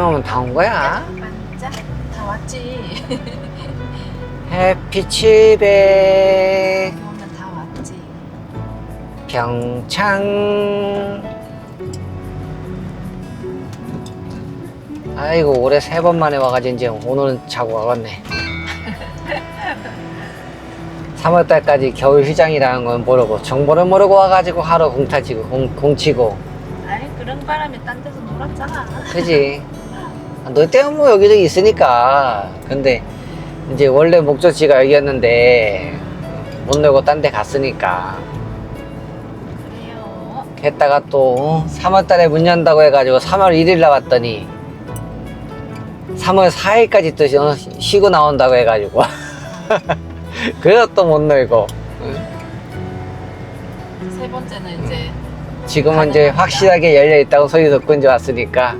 오면 다 온 거야. 반짝 다 왔지. 해피 700 여기 오면 다 왔지. 평창 아이고 올해 세 번 만에 와가지고 이제 오늘은 자고 와봤네 3월달까지 겨울 휴장이라는 건 모르고 정보를 모르고 와가지고 하루 공 타지고 공, 공 치고 아이 그런 바람에 딴 데서 놀았잖아. 그지 아, 너 때문에 뭐 여기저기 있으니까. 근데 이제 원래 목적지가 여기였는데 못 놀고 딴 데 갔으니까. 그래요. 했다가 또 3월달에 문 연다고 해가지고 3월 1일 나왔더니 3월 4일까지 또 어, 쉬고 나온다고 해가지고. 그래서 또 못 놀고. 세 번째는 이제 지금은 이제 확실하게 열려 있다고 소리 듣고 이제 왔으니까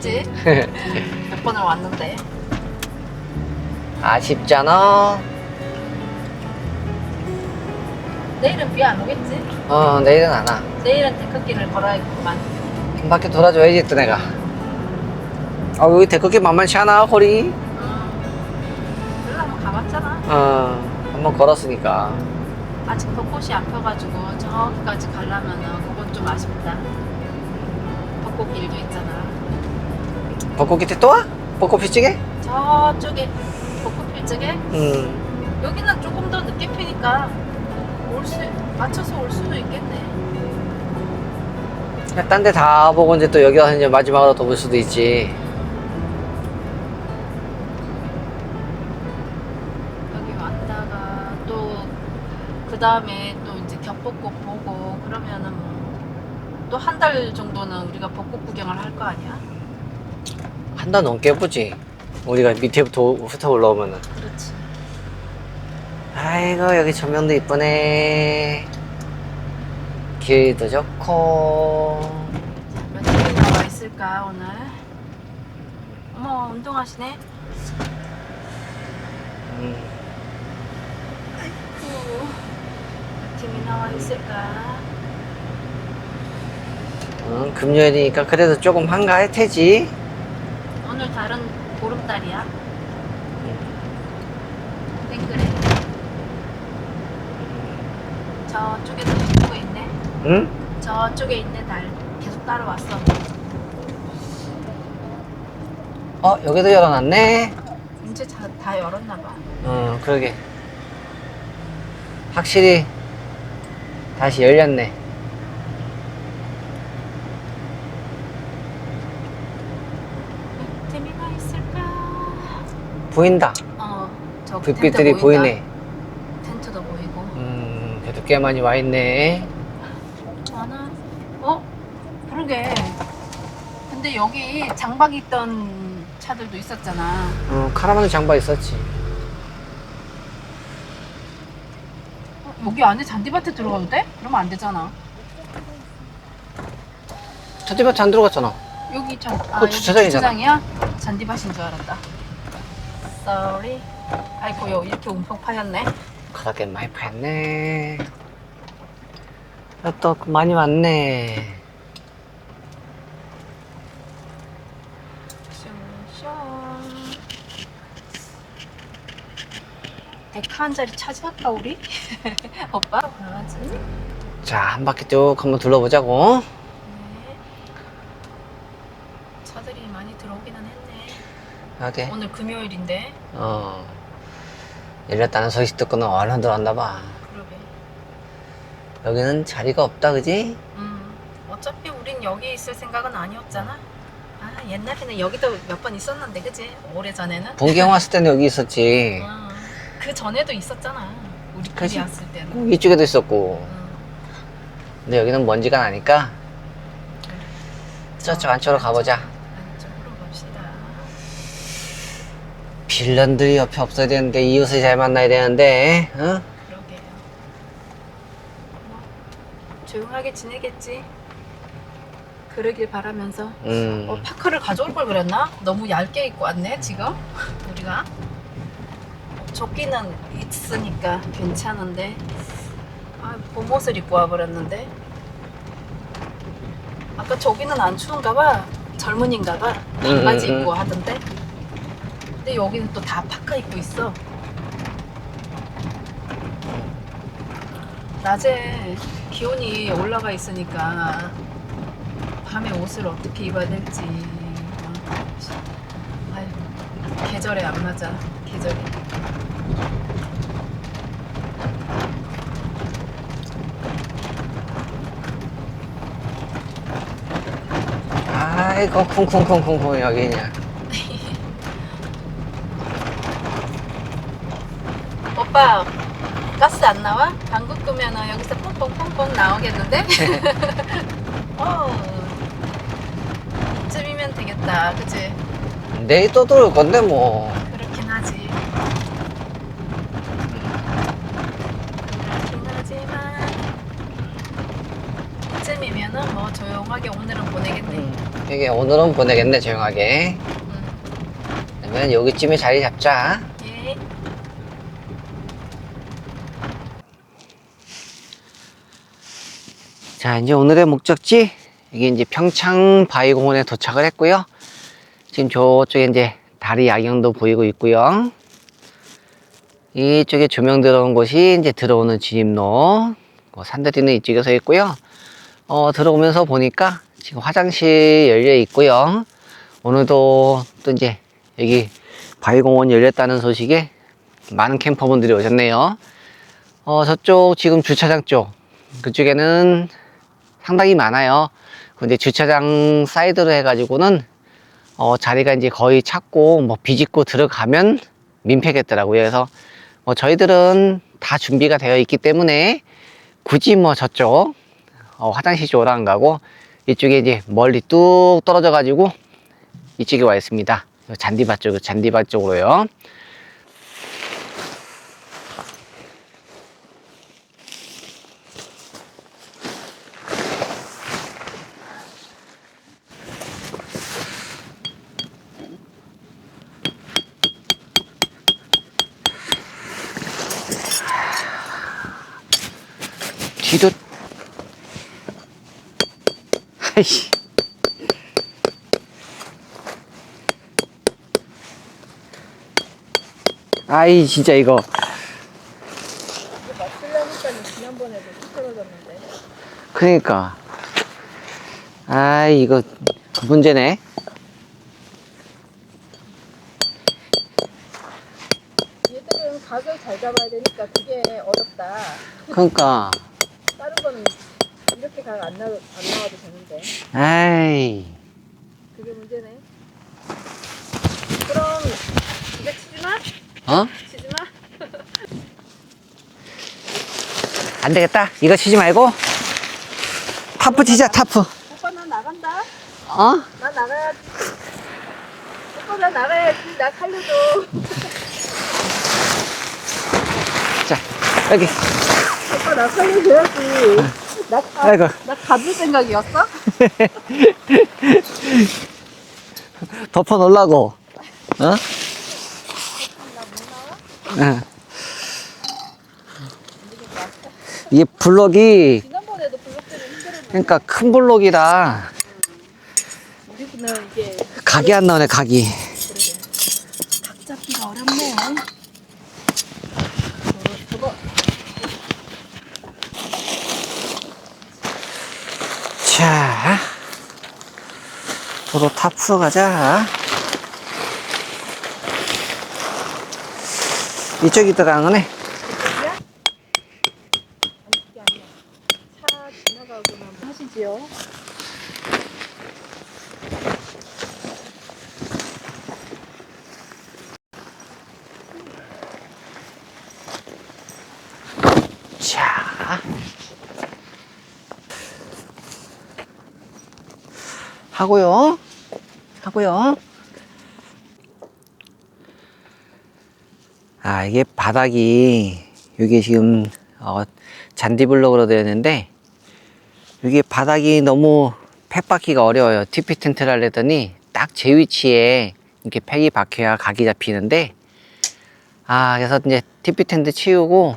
그지? 몇 번을 왔는데. 아쉽잖아 내일은 비 안 오겠지? 어 내일은 안 와. 내일은 데크길을 걸어야겠구만. 한 바퀴 돌아줘야지 또 내가 아 여기 데크길 만만치 않아 거리 응. 별로 한번 가봤잖아. 어 한번 걸었으니까 아직 벚꽃이 안 펴가지고 저기까지 가려면은 그건 좀 아쉽다. 벚꽃길도 있잖아. 벚꽃 밑에 또 와? 벚꽃 피 찌개? 저쪽에 벚꽃 필 적에 음 여기는 조금 더 늦게 피니까 올 수, 맞춰서 올 수도 있겠네. 딴 데 다 보고 이제 또 여기 와서 이제 마지막으로 또볼 수도 있지 여기 왔다가 또 그 다음에 또 이제 겹벚꽃 보고 그러면은 뭐 또 한 달 정도는 우리가 벚꽃 구경을 할 거 아니야? 한 달 넘게 보지 우리가 밑에부터 훑어 올라오면은 그렇지. 아이고 여기 조명도 이쁘네 길도 좋고 몇 팀이 나와 있을까 오늘? 어머 운동하시네. 음, 아이고 몇 팀이 나와 있을까? 응, 금요일이니까 그래도 조금 한가할 테지 오늘 다른 보름달이야. 땡그래. 저쪽에도 친구가 있네. 응? 저쪽에 있는 달 계속 따라왔어. 어 여기도 열어놨네 이제 다, 다 열었나 봐. 어 그러게 확실히 다시 열렸네 몇 팀이가 있을까? 보인다 어, 저 불빛들이 텐트 보인다. 보이네 텐트도 보이고. 음 그래도 꽤 많이 와 있네 많아. 어? 그러게. 근데 여기 장박 있던 차들도 있었잖아. 어 카라반도 장바 있었지 어, 여기 안에 잔디밭에 들어가도 돼? 그러면 안 되잖아. 저집에 안 들어갔잖아 여기 잔, 아, 그거 여기 주차장이잖아. 주차장이야? 잔디밭인 줄 알았다. Sorry. 아이고, 요 이렇게 움푹 파였네. 가닥에 많이 파였네 아, 또 많이 왔네. 데카 한 자리 차지할까 우리? 오빠? 강아지? 자 한 바퀴 쭉 한번 둘러보자고 네. 차들이 많이 들어오기는 했네. 하게 오늘 금요일인데. 어 열렸다는 소식 듣고는 얼른 들어왔나 봐 그러게. 여기는 자리가 없다 그지? 음. 어차피 우린 여기 있을 생각은 아니었잖아. 아 옛날에는 여기도 몇 번 있었는데 그지? 오래 전에는. bun경 왔을 때는 여기 있었지 어, 그 전에도 있었잖아. 우리끼리 그치? 왔을 때는. 이쪽에도 있었고 음. 근데 여기는 먼지가 나니까 저쪽 안쪽으로 가보자 안쪽으로 갑시다. 빌런들이 옆에 없어야 되는데 이웃을 잘 만나야 되는데 어? 그러게요. 뭐, 조용하게 지내겠지. 그러길 바라면서. 음. 어, 파카를 가져올 걸 그랬나? 너무 얇게 입고 왔네 지금 우리가. 조끼는 있으니까 괜찮은데. 아, 봄옷을 입고 와버렸는데. 아까 저기는 안 추운가 봐. 젊은인가 봐. 음, 반바지 음, 음. 입고 하던데. 근데 여기는 또 다 파카 입고 있어. 낮에 기온이 올라가 있으니까 밤에 옷을 어떻게 입어야 될지. 아유, 계절에 안 맞아. 계절이. 아이고 쿵쿵쿵쿵쿵 여기 그냥 오빠 가스 안 나와? 방구 끄면은 여기서 뽕뽕뽕뽕 나오겠는데? 어. 이쯤이면 되겠다, 그치? 내일 또 들어올 건데 뭐 그렇긴 하지. 그렇긴 하지만 이쯤이면은 뭐 조용하게 오늘은 보내겠네. 이게 오늘은 보내겠네 조용하게 음. 그러면 여기쯤에 자리 잡자 예. 자 이제 오늘의 목적지 이게 이제 평창 바위공원에 도착을 했고요. 지금 저쪽에 이제 다리 야경도 보이고 있고요. 이쪽에 조명 들어온 곳이 이제 들어오는 진입로 뭐 산들이는 이쪽에 서 있고요. 어 들어오면서 보니까 지금 화장실 열려 있고요. 오늘도 또 이제 여기 바위공원 열렸다는 소식에 많은 캠퍼분들이 오셨네요. 어 저쪽 지금 주차장 쪽 그쪽에는 상당히 많아요. 근데 주차장 사이드로 해가지고는 어, 자리가 이제 거의 찼고 뭐 비집고 들어가면 민폐겠더라고요. 그래서 뭐 저희들은 다 준비가 되어 있기 때문에 굳이 뭐 저쪽 어, 화장실 쪽으로 안 가고 이쪽에 이제 멀리 뚝 떨어져 가지고 이쪽에 와 있습니다. 잔디밭 쪽, 잔디밭 쪽으로요. 아이 진짜 이거 맞추려니까 지난번에도 떨어졌는데. 그러니까 아 이거 문제네 얘들은 각을 잘 잡아야 되니까 그게 어렵다. 그러니까 다른 거는 이렇게 각 안 나와도 되는데. 아이 그게 문제네. 그럼 이제 치지 마? 어? 치지 마? 안 되겠다 이거 치지 말고 타프 치자 타프 오빠 나 나간다. 어? 나 나가야지. 오빠 나 나가야지. 나 살려줘. 자 여기 오빠 나 살려줘야지. 나, 가, 아이고 나 가줄 생각이었어? 덮어 놓으려고 어? 응. 이게 블록이 그러니까 큰 블록이라 우리는 각이 안 나오네 각이 각 잡기가 어렵네. 자 도로 타 풀어가자 이쪽이 들어가는 거네? 자. 하고요. 하고요 아 이게 바닥이 이게 지금 어, 잔디블록으로 되어 있는데 이게 바닥이 너무 팩 박기가 어려워요 TP 텐트를 하려더니 딱 제 위치에 이렇게 팩이 박혀야 각이 잡히는데 아 그래서 이제 TP 텐트 치우고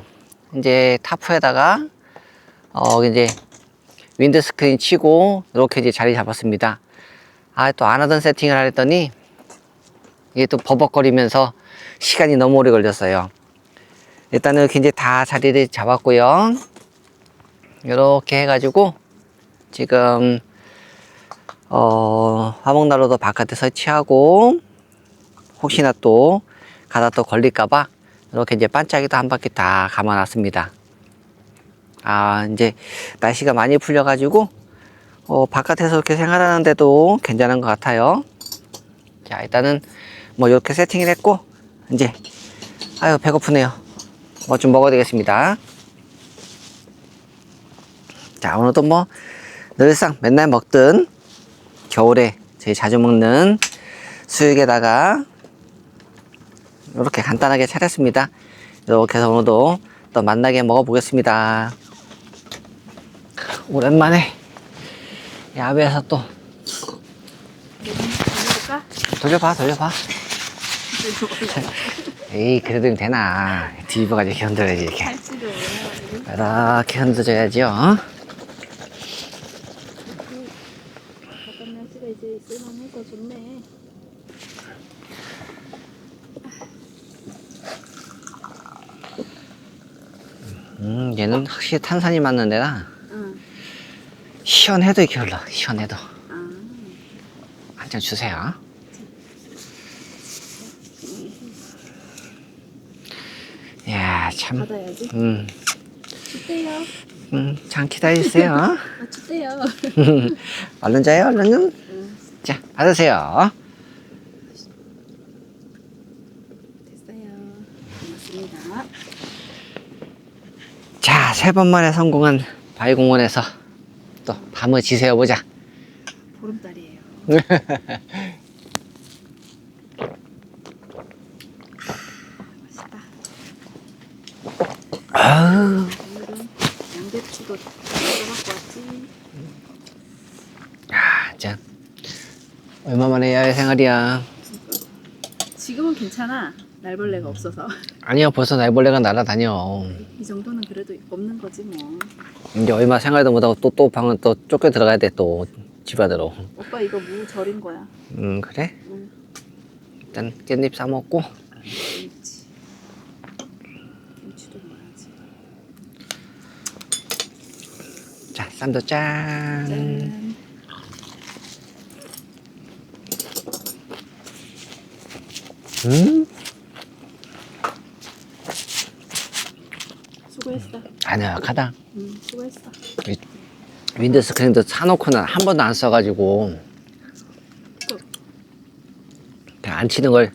이제 타프에다가 어 이제 윈드 스크린 치고 이렇게 이제 자리 잡았습니다. 아 또 안 하던 세팅을 하랬더니 이게 또 버벅거리면서 시간이 너무 오래 걸렸어요. 일단은 이제 다 자리를 잡았고요. 이렇게 해가지고 지금 어 화목난로도 바깥에 설치하고 혹시나 또 가다 또 걸릴까봐 이렇게 이제 반짝이도 한 바퀴 다 감아놨습니다. 아 이제 날씨가 많이 풀려가지고 어, 바깥에서 이렇게 생활하는데도 괜찮은 것 같아요. 자 일단은 뭐 이렇게 세팅을 했고 이제 아유 배고프네요. 뭐 좀 먹어야 되겠습니다. 자 오늘도 뭐 늘상 맨날 먹던 겨울에 제일 자주 먹는 수육에다가 이렇게 간단하게 차렸습니다. 이렇게 해서 오늘도 또 만나게 먹어보겠습니다. 오랜만에 야외에서 또? 돌려봐 돌려봐 에이 그래도 되나 뒤집어가지고 이렇게 흔들어야지 이렇게 이렇게 흔들어야죠 어? 바깥 날씨가 이제 쓸만해서 좋네. 음 얘는 확실히 탄산이 맞는 데라 응. 시원해도 이렇게 흘러 시원해도 아. 한 잔 주세요 야 참 받아야지. 음, 주대요. 음, 참 기다리세요 아, 주대요. 얼른 자요 얼른 응. 자 받으세요 됐어요. 고맙습니다. 자, 세 번 만에 성공한 바위공원에서 또 밤을 지새워 보자. 보름달이에요. 맛있다. 오늘은 양배추도 가져갖고 왔지. 야, 진짜 얼마 만에 야외 생활이야. 지금은 괜찮아. 날벌레가 없어서. 아니야, 벌써 날벌레가 날아다녀. 이 정도는 그래도 없는 거지 뭐. 이제 얼마 생활도 못하고 또, 또 방은 또 쫓겨 들어가야 돼, 또 집 안으로. 오빠 이거 무 절인 거야. 음, 그래? 응. 일단 깻잎 싸먹고. 김치. 김치도 넣어야지. 자, 쌈도 짠. 짠. 음? 수고했어. 아늑하다. 응, 수고했어. 윈드 스크린도 사놓고는 한 번도 안 써가지고 그냥 안 치는 걸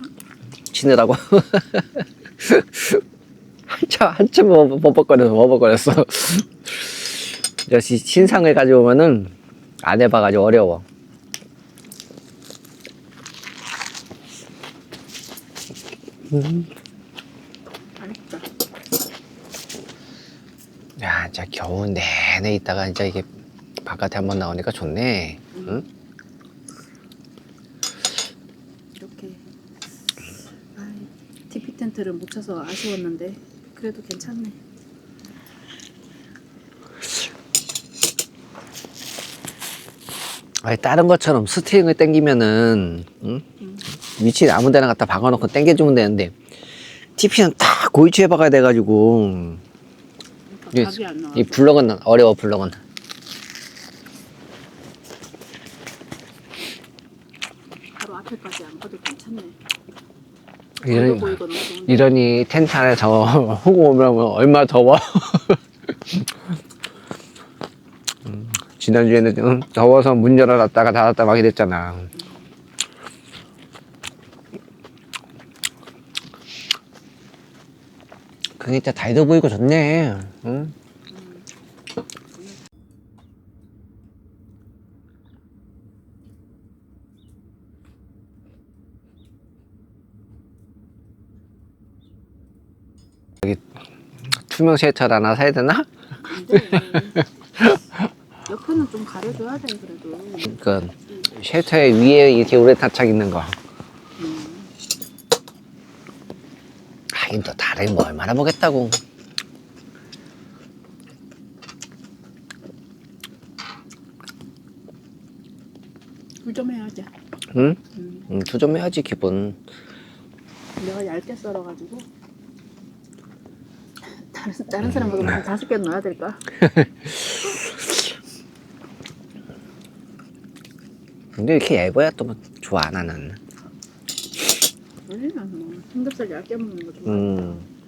치느라고 한참 한참 버벅거려서 버벅거렸어 역시 신상을 가져오면은 안 해봐가지고 어려워 맛있다. 야 진짜 겨우 내내 있다가 진짜 이게 바깥에 한번 나오니까 좋네 응? 텐트를 못 쳐서 아쉬웠는데 그래도 괜찮네. 아니 다른 것처럼 스트링을 당기면은 응? 위치 아무 데나 갖다 박아놓고 당겨주면 되는데 TP는 딱 고위치에 박아야 돼가지고 그러니까 이, 밥이 안 나와. 이 블럭은 어려워 블럭은 바로 앞에까지 안 가도 괜찮네. 이런, 좋은데. 이러니 텐트 안에서 후고 오면 얼마나 더워 음, 지난주에는 응, 더워서 문 열어놨다가 닫았다 막 이랬잖아 그게 진짜 달도 보이고 좋네 응? 투명 쉘터를 하나 사야 되나? 근데 옆에는 좀 가려줘야 돼 그래도. 그 쉘터에 위에 이렇게 우레탄창 있는 거 음. 하긴 또 다른 뭐 얼마나 보겠다고 두점 해야지. 응? 음. 음, 두점 해야지 기본. 내가 얇게 썰어가지고 다른 다른 사람보다 한 다섯 개 넣어야 될까? 근데 이렇게 얇아야 또뭐 좋아 나는. 원래는 뭐 삼겹살 얇게 먹는 거 좋아. 음.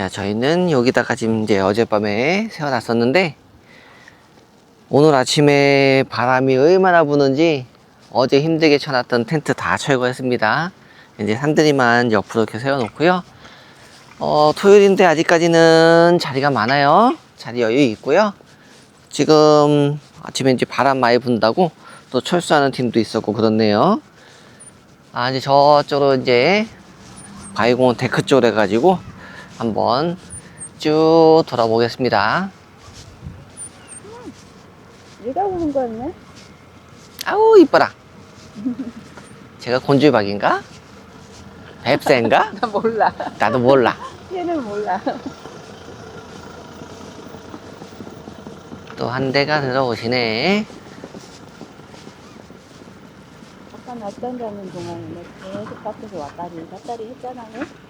자, 저희는 여기다가 지금 이제 어젯밤에 세워놨었는데, 오늘 아침에 바람이 얼마나 부는지 어제 힘들게 쳐놨던 텐트 다 철거했습니다. 이제 산들이만 옆으로 이렇게 세워놓고요. 어, 토요일인데 아직까지는 자리가 많아요. 자리 여유 있고요. 지금 아침에 이제 바람 많이 분다고 또 철수하는 팀도 있었고 그렇네요. 아, 이제 저쪽으로 이제 바위공원 데크 쪽으로 해가지고 한번 쭉 돌아보겠습니다. 네가 우는 거였네? 아우 이뻐라. 제가 곤줄박인가? 뱁새인가? 나 몰라. 나도 몰라. 얘는 몰라. 또 한 대가 들어오시네. 아까 낮잠 자는 동안에 계속 밖에서 왔다리 갔다리 했잖아. 너?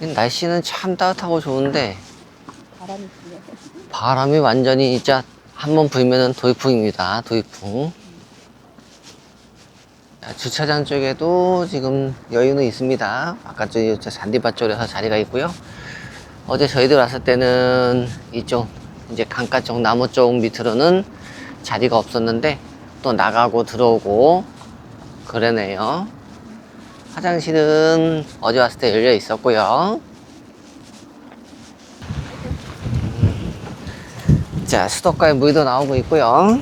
날씨는 참 따뜻하고 좋은데 바람이 부네. 바람이 완전히 진짜 한 번 불면은. 돌풍. 자, 주차장 쪽에도 지금 여유는 있습니다. 바깥쪽에 저 잔디밭 쪽에서 자리가 있고요. 어제 저희들 왔을 때는 이쪽 이제 강가 쪽 나무 쪽 밑으로는 자리가 없었는데 또 나가고 들어오고 그러네요. 화장실은 어제 왔을 때 열려 있었고요. 자, 수도가에 물도 나오고 있고요.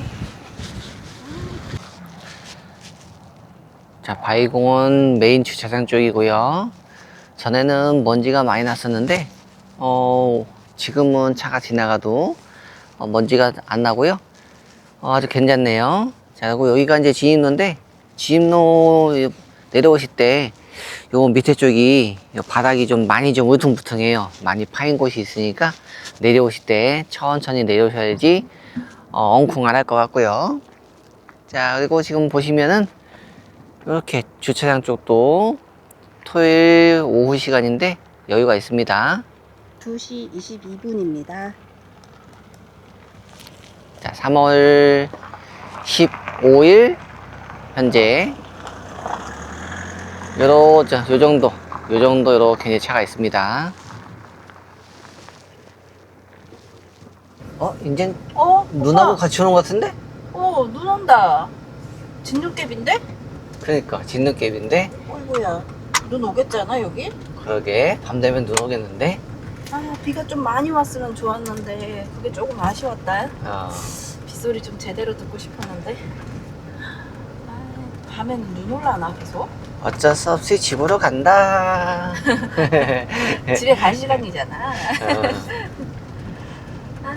자, 바위공원 메인 주차장 쪽이고요. 전에는 먼지가 많이 났었는데, 어, 지금은 차가 지나가도 어, 먼지가 안 나고요. 어, 아주 괜찮네요. 자, 그리고 여기가 이제 지임로인데, 지임로 내려오실 때, 요 밑에 쪽이 요 바닥이 좀 많이 좀 울퉁불퉁해요. 많이 파인 곳이 있으니까 내려오실 때 천천히 내려오셔야지 어, 엉쿵 안 할 것 같고요. 자, 그리고 지금 보시면은 이렇게 주차장 쪽도 토요일 오후 시간인데 여유가 있습니다. 2시 22분입니다. 자, 3월 15일 현재 요러 저, 요 정도 요 정도 이렇게 이제 차가 있습니다. 어, 이젠 어? 눈하고 오빠. 같이 오는 것 같은데? 어, 눈 온다. 진눈깨비인데? 그러니까 진눈깨비인데 어이구야. 눈 오겠잖아, 여기? 그러게 밤 되면 눈 오겠는데? 아, 비가 좀 많이 왔으면 좋았는데, 그게 조금 아쉬웠다. 어, 빗소리 좀 제대로 듣고 싶었는데. 아, 밤에는 눈 올라나, 계속? 어쩔 수 없이 집으로 간다. 집에 갈 시간이잖아. 어, 아,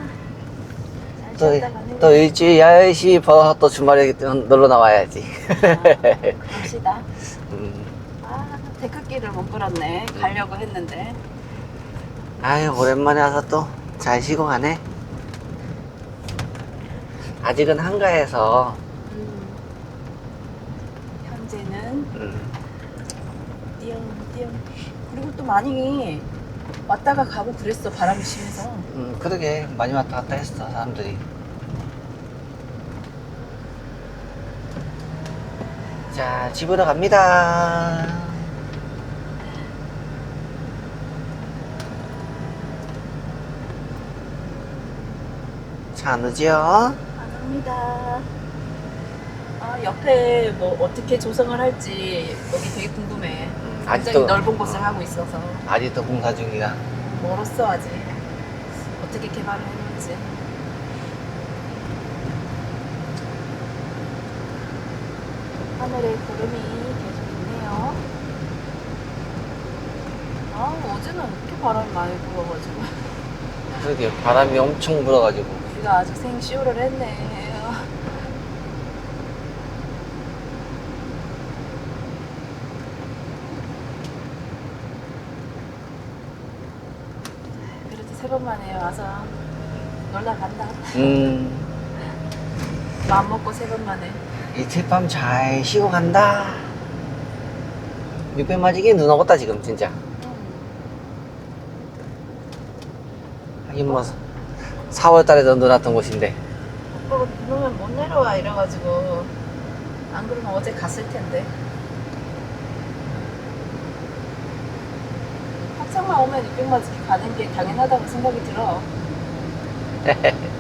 잘 또, 쉬었다 가네. 또 일주일 10시 버또 주말에 놀러 나와야지. 아, 갑시다. 음. 아, 데크길을 못 끌었네. 가려고 했는데. 아유 오랜만에 와서 또 잘 쉬고 가네 아직은 한가해서 음, 현재는 음, 띄엄띄엄. 그리고 또 많이 왔다가 가고 그랬어. 바람이 심해서. 음, 그러게 많이 왔다 갔다 했어 사람들이 자 집으로 갑니다 차안 오지요? 안 합니다. 아, 옆에 뭐 어떻게 조성을 할지 여기 되게 궁금해. 음, 굉장히 넓은 곳을 하고 있어서 아직도 공사 중이야 멀었어 아직. 어떻게 개발을 해놓을지. 하늘에 구름이 계속 있네요. 아 어제는 이렇게 바람이 많이 불어가지고 그러게 바람이 엄청 불어가지고 비가 아주 생쇼를 했네. 그래도 세번 만에 와서 놀다 간다. 음 마음 먹고 세번 만에. 이틀밤 잘 쉬고 간다. 600 맞이기 눈 오겠다 지금 진짜. 하긴 뭐 4월 달에도 눈 왔던 곳인데. 오빠가 비 오면 못 내려와 이래가지고 안 그러면 어제 갔을 텐데. 확장만 오면 600 맞기 가는 게 당연하다고 생각이 들어.